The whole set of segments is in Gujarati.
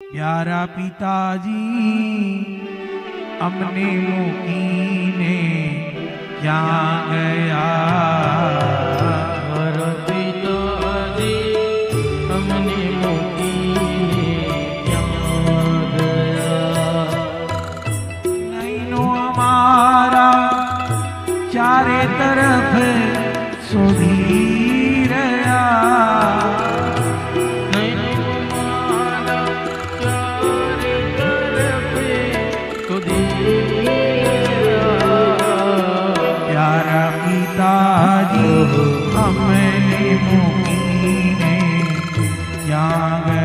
પ્યારા પિતાજી અમને મૂકીને ક્યાં ગયા મારા પિતાજી અમને મૂકીને અમને મૂકીને ક્યાં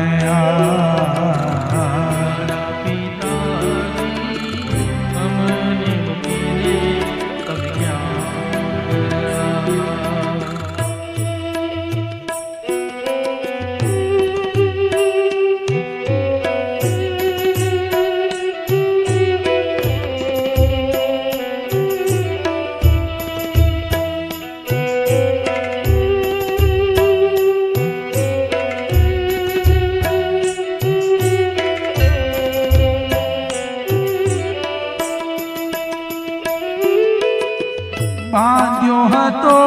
બાંધ્યો હતો.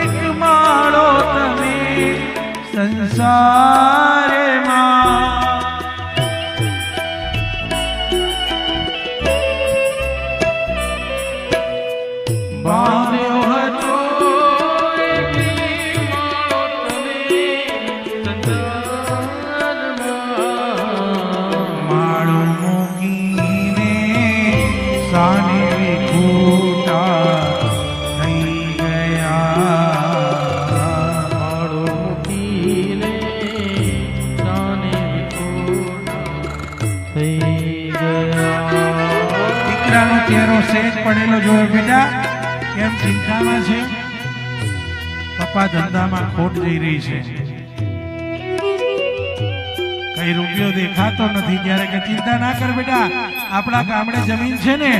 એક માળો તમે સંસારમાં ચહેરો સેજ પડેલો જોયો બેટા. કેમ ચિંતામાં છે? પપ્પા ધંધામાં ખોટ જઈ રહી છે. કઈ રૂપિયો દેખાતો નથી ત્યારે કે ચિંતા ના કર બેટા. આપણા ગામડે જમીન છે ને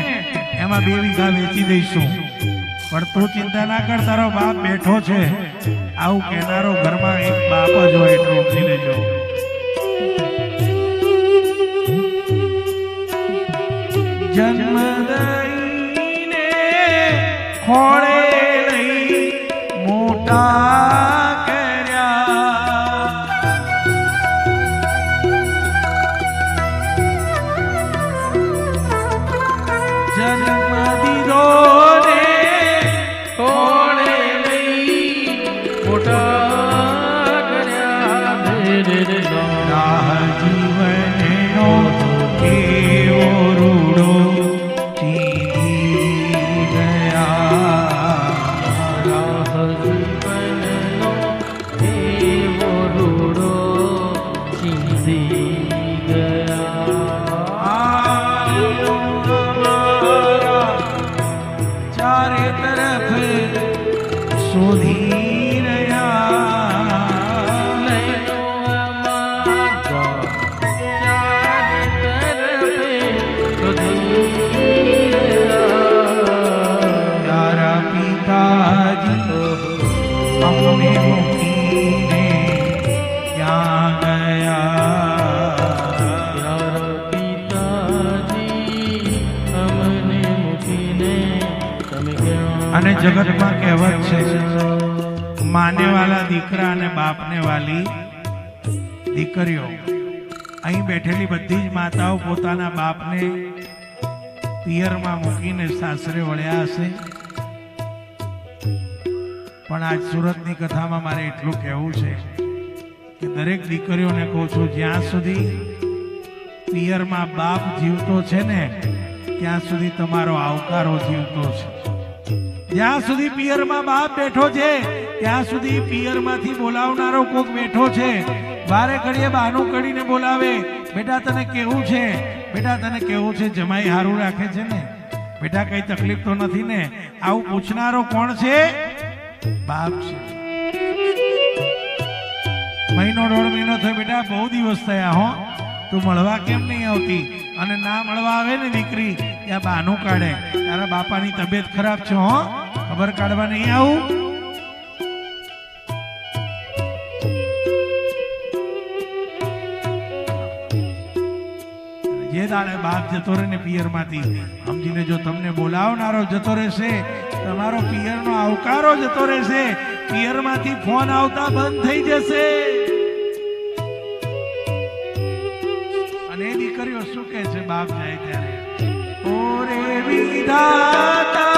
એમાં બે વીઘા વેચી દઈશું. પણ તું ચિંતા ના કર તારો બાપ બેઠો છે. આવું કહેનારો ઘરમાં એક બાપ જ હોય એટલું લેજો. morning. જગતમાં કહેવત છે માને વાલા દીકરા અને બાપને વાલી દીકરીઓ. અહીં બેઠેલી બધી જ માતાઓ પોતાના બાપને પિયરમાં મૂકીને સાસરે વળ્યા હશે. પણ આજ સુરતની કથામાં મારે એટલું કહેવું છે કે દરેક દીકરીઓને કહું છું, જ્યાં સુધી પિયરમાં બાપ જીવતો છે ને, ત્યાં સુધી તમારો આવકારો જીવતો છે. જ્યાં સુધી પિયરમાં બાપ બેઠો છે, ત્યાં સુધી પિયરમાંથી બોલાવનારો કોક બેઠો છે. વારે ઘડીએ બહાનું કરીને બોલાવે, બેટા, તને કેવું છે? બેટા, તને કેવું છે? જમાઈ હારું રાખે છે ને? બેટા, કઈ તકલીફ તો નથી ને? આવું પૂછનારો કોણ છે? બાપ છે. મહિનો દોઢ મહિનો થયો, બેટા, બહુ દિવસ થયા હો. તું મળવા કેમ નહીં આવતી? અને ના મળવા આવે ને દીકરી? ત્યાં બાનું કાઢે. તારા બાપાની તબિયત ખરાબ છે, હો. ખબર કાઢવા નહીં આવું. જે દાડે બાપ જતો રહે ને પિયરમાંથી, સમજીને જો તમને બોલાવનારો જતો રહેશે, તમારો પિયરનો આવકારો જતો રહેશે, પિયરમાંથી ફોન આવતા બંધ થઈ જશે. અને એ દીકરીઓ શું કહે છે, બાપ જાય ત્યારે? বিধাতা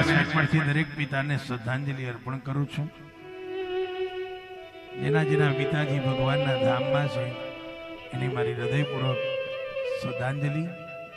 વ્યાસપીઠ પરથી દરેક પિતાને શ્રદ્ધાંજલિ અર્પણ કરું છું. જેના જેના પિતાજી ભગવાનના ધામમાં છે, એની મારી હૃદયપૂર્વક શ્રદ્ધાંજલિ